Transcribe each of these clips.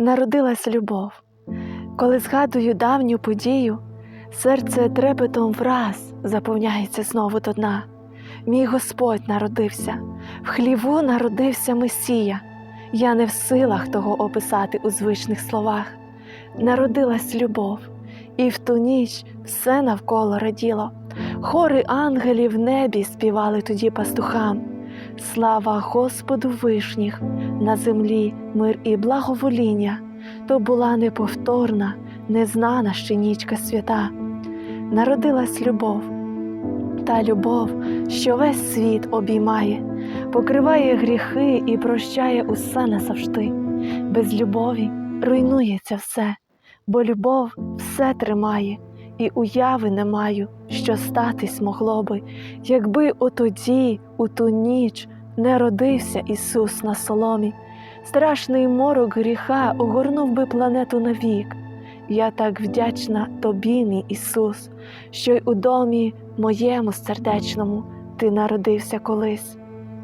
народилась любов. Коли згадую давню подію, серце трепетом враз заповняється знову до дна. Мій Господь народився, в хліву народився Месія. Я не в силах того описати у звичних словах. Народилась любов, і в ту ніч все навколо раділо. Хори ангелів в небі співали тоді пастухам. Слава Господу вишніх, на землі мир і благовоління, то була неповторна, незнана ще нічка свята. Народилась любов, та любов, що весь світ обіймає, покриває гріхи і прощає усе назавжди. Без любові руйнується все, бо любов все тримає, і уяви не маю, що статись могло би, якби отоді, у ту ніч, не родився Ісус на соломі. Страшний морок гріха огорнув би планету навік. Я так вдячна тобі, мій Ісус, що й у домі моєму сердечному ти народився колись.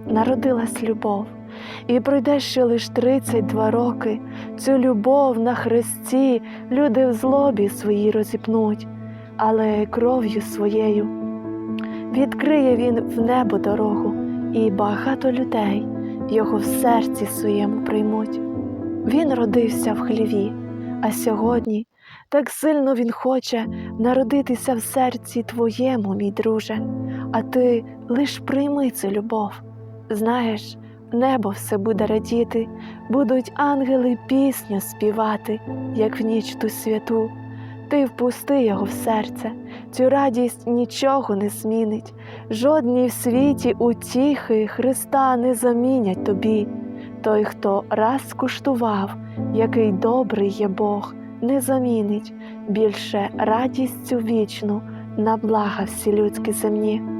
Народилась любов, і пройде ще лиш 32 роки. Цю любов на хресті люди в злобі своїй розіпнуть, але кров'ю своєю відкриє він в небо дорогу, і багато людей його в серці своєму приймуть. Він родився в хліві, а сьогодні так сильно він хоче народитися в серці твоєму, мій друже, а ти лиш прийми цю любов. Знаєш, небо все буде радіти, будуть ангели пісню співати, як в ніч ту святу. Ти впусти його в серце, цю радість нічого не змінить, жодні в світі утіхи Христа не замінять тобі. Той, хто раз скуштував, який добрий є Бог, не замінить більше радість цю вічну на блага всі людські земні.